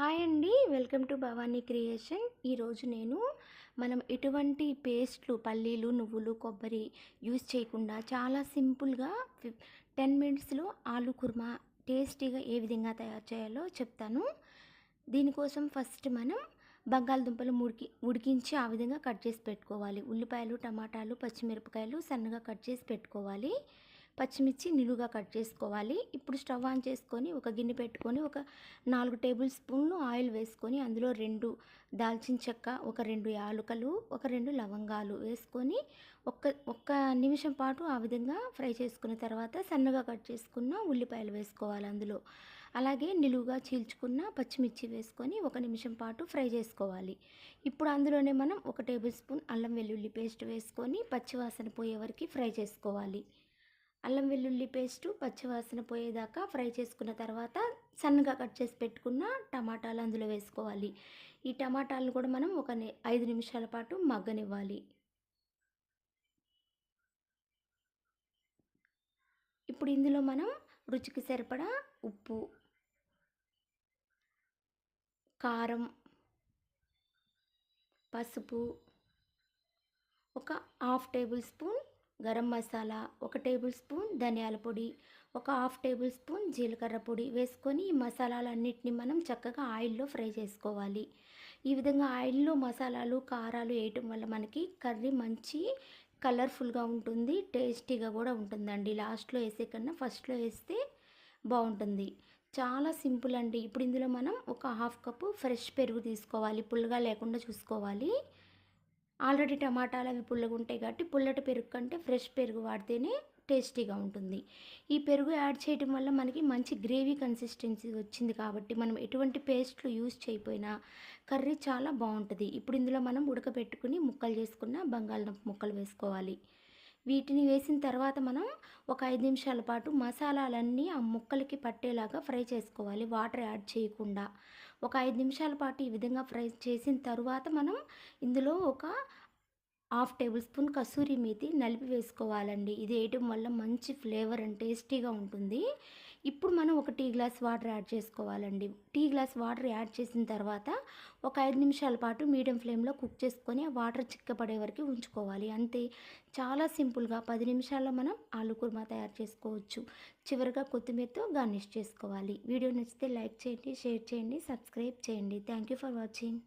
Hi అండి welcome to Bhavani creation. ఈరోజు నేను మనం ఎటువంటి పేస్ట్లు పల్లీలు నువ్వులు కొబ్బరి యూస్ చేయకుండా చాలా సింపుల్గా టెన్ మినిట్స్లో ఆలు కుర్మా టేస్టీగా ఏ విధంగా తయారు చేయాలో చెప్తాను. దీనికోసం ఫస్ట్ మనం బంగాళదుంపలు ఉడికి ఉడికించి ఆ విధంగా కట్ చేసి పెట్టుకోవాలి. ఉల్లిపాయలు టమాటాలు పచ్చిమిరపకాయలు సన్నగా కట్ చేసి పెట్టుకోవాలి. పచ్చిమిర్చి నిలువుగా కట్ చేసుకోవాలి. ఇప్పుడు స్టవ్ ఆన్ చేసుకొని ఒక గిన్నె పెట్టుకొని ఒక నాలుగు టేబుల్ స్పూన్లు ఆయిల్ వేసుకొని అందులో రెండు దాల్చిన చెక్క ఒక రెండు యాలుకలు ఒక రెండు లవంగాలు వేసుకొని ఒక్క ఒక్క నిమిషం పాటు ఆ విధంగా ఫ్రై చేసుకున్న తర్వాత సన్నగా కట్ చేసుకున్న ఉల్లిపాయలు వేసుకోవాలి అందులో. అలాగే నిలువుగా చీల్చుకున్న పచ్చిమిర్చి వేసుకొని ఒక నిమిషం పాటు ఫ్రై చేసుకోవాలి. ఇప్పుడు అందులోనే మనం ఒక టేబుల్ స్పూన్ అల్లం వెల్లుల్లి పేస్ట్ వేసుకొని పచ్చివాసన పోయే వరకు ఫ్రై చేసుకోవాలి. అల్లం వెల్లుల్లి పేస్టు పచ్చివాసన పోయేదాకా ఫ్రై చేసుకున్న తర్వాత సన్నగా కట్ చేసి పెట్టుకున్న టమాటాలు అందులో వేసుకోవాలి. ఈ టమాటాలను కూడా మనం ఒక ఐదు నిమిషాల పాటు మగ్గనివ్వాలి. ఇప్పుడు ఇందులో మనం రుచికి సరిపడా ఉప్పు కారం పసుపు ఒక half tablespoon garam masala ఒక టేబుల్ స్పూన్ ధనియాల పొడి ఒక హాఫ్ టేబుల్ స్పూన్ జీలకర్ర పొడి వేసుకొని ఈ మసాలాలన్నింటినీ మనం చక్కగా ఆయిల్లో ఫ్రై చేసుకోవాలి. ఈ విధంగా ఆయిల్లో మసాలాలు కారాలు వేయటం వల్ల మనకి కర్రీ మంచి కలర్ఫుల్గా ఉంటుంది టేస్టీగా కూడా ఉంటుందండి. లాస్ట్లో వేసే కన్నా ఫస్ట్లో వేస్తే బాగుంటుంది. చాలా సింపుల్ అండి. ఇప్పుడు ఇందులో మనం ఒక హాఫ్ కప్పు ఫ్రెష్ పెరుగు తీసుకోవాలి. పుల్లగా లేకుండా చూసుకోవాలి. ఆల్రెడీ టమాటాలు అవి పుల్లగా ఉంటాయి కాబట్టి పుల్లటి పెరుగు కంటే ఫ్రెష్ పెరుగు వాడితేనే టేస్టీగా ఉంటుంది. ఈ పెరుగు యాడ్ చేయడం వల్ల మనకి మంచి గ్రేవీ కన్సిస్టెన్సీ వచ్చింది కాబట్టి మనం ఎటువంటి పేస్ట్లు యూస్ చేయకపోయినా కర్రీ చాలా బాగుంటుంది. ఇప్పుడు ఇందులో మనం ఉడకబెట్టుకుని ముక్కలు చేసుకున్న బంగాళదుంప ముక్కలు వేసుకోవాలి. వీటిని వేసిన తర్వాత మనం ఒక ఐదు నిమిషాల పాటు మసాలాలన్నీ ఆ ముక్కలకి పట్టేలాగా ఫ్రై చేసుకోవాలి. వాటర్ యాడ్ చేయకుండా. ఒక ఐదు నిమిషాల పాటు ఈ విధంగా ఫ్రై చేసిన తర్వాత మనం ఇందులో ఒక half tablespoon kasuri methi నలిపి వేసుకోవాలండి. ఇది వేయటం వల్ల మంచి ఫ్లేవర్ అండ్ టేస్టీగా ఉంటుంది. ఇప్పుడు మనం ఒక టీ గ్లాస్ వాటర్ యాడ్ చేసుకోవాలండి. టీ గ్లాస్ వాటర్ యాడ్ చేసిన తర్వాత ఒక ఐదు నిమిషాల పాటు మీడియం ఫ్లేమ్లో కుక్ చేసుకొని ఆ వాటర్ చిక్కపడే వరకు ఉంచుకోవాలి. అంతే. చాలా సింపుల్గా పది నిమిషాల్లో మనం ఆలు కుర్మా తయారు చేసుకోవచ్చు. చివరిగా కొత్తిమీరతో గార్నిష్ చేసుకోవాలి. వీడియో నచ్చితే లైక్ చేయండి షేర్ చేయండి సబ్స్క్రైబ్ చేయండి. Thank you for watching.